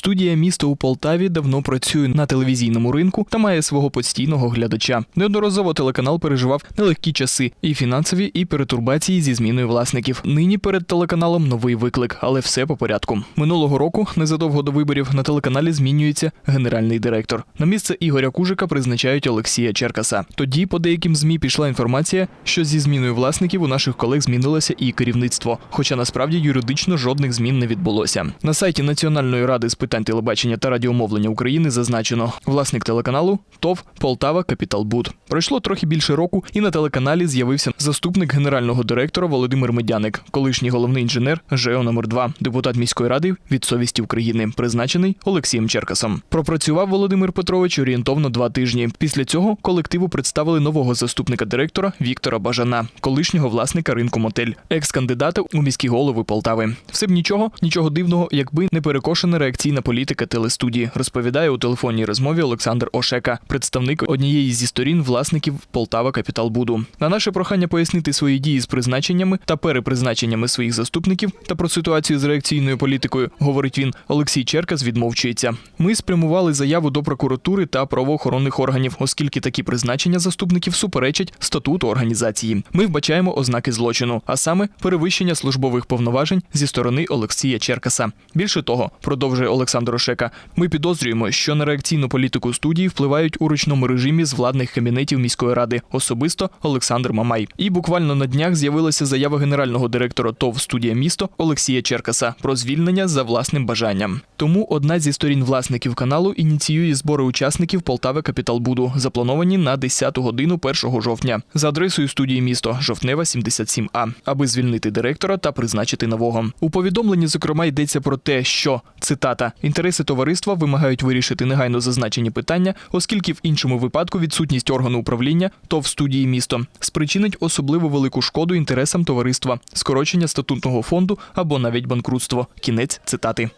Студія місто у Полтаві давно працює на телевізійному ринку та має свого постійного глядача. Неодноразово телеканал переживав нелегкі часи і фінансові, і перетурбації зі зміною власників. Нині перед телеканалом новий виклик, але все по порядку. Минулого року, незадовго до виборів, на телеканалі змінюється генеральний директор. На місце Ігоря Кужика призначають Олексія Черкаса. Тоді по деяким змі пішла інформація, що зі зміною власників у наших колег змінилося і керівництво. Хоча насправді юридично жодних змін не відбулося. На сайті Національної ради з питань телебачення та радіомовлення України зазначено власник телеканалу ТОВ Полтава Капіталбуд. Пройшло трохи більше року, і на телеканалі з'явився заступник генерального директора Володимир Медяник, колишній головний інженер ЖЕО номер 2 депутат міської ради від совісті України, призначений Олексієм Черкасом. Пропрацював Володимир Петрович орієнтовно два тижні. Після цього колективу представили нового заступника директора Віктора Бажана, колишнього власника ринку мотель, екс-кандидата у міські голови Полтави. Все б нічого, нічого дивного, якби не перекошена реакційна політика телестудії, розповідає у телефонній розмові Олександр Ошека, представник однієї зі сторін власників Полтава Капіталбуду. На наше прохання пояснити свої дії з призначеннями та перепризначеннями своїх заступників та про ситуацію з реакційною політикою, говорить він. Олексій Черкас відмовчується. Ми спрямували заяву до прокуратури та правоохоронних органів, оскільки такі призначення заступників суперечать статуту організації. Ми вбачаємо ознаки злочину, а саме перевищення службових повноважень зі сторони Олексія Черкаса. Більше того, продовжує Олександр Ошека, ми підозрюємо, що на реакційну політику студії впливають у ручному режимі з владних кабінетів міської ради, особисто Олександр Мамай. І буквально на днях з'явилася заява генерального директора ТОВ студія місто Олексія Черкаса про звільнення за власним бажанням. Тому одна зі сторін власників каналу ініціює збори учасників Полтави Капіталбуду, заплановані на 10 годину 1 жовтня за адресою студії місто Жовтнева 77А, аби звільнити директора та призначити нового. У повідомленні, зокрема, йдеться про те, що цитата інтереси товариства вимагають вирішити негайно зазначені питання, оскільки в іншому випадку відсутність органу управління ТОВ студії місто спричинить особливо велику шкоду інтересам товариства, скорочення статутного фонду або навіть банкрутство. Кінець цитати.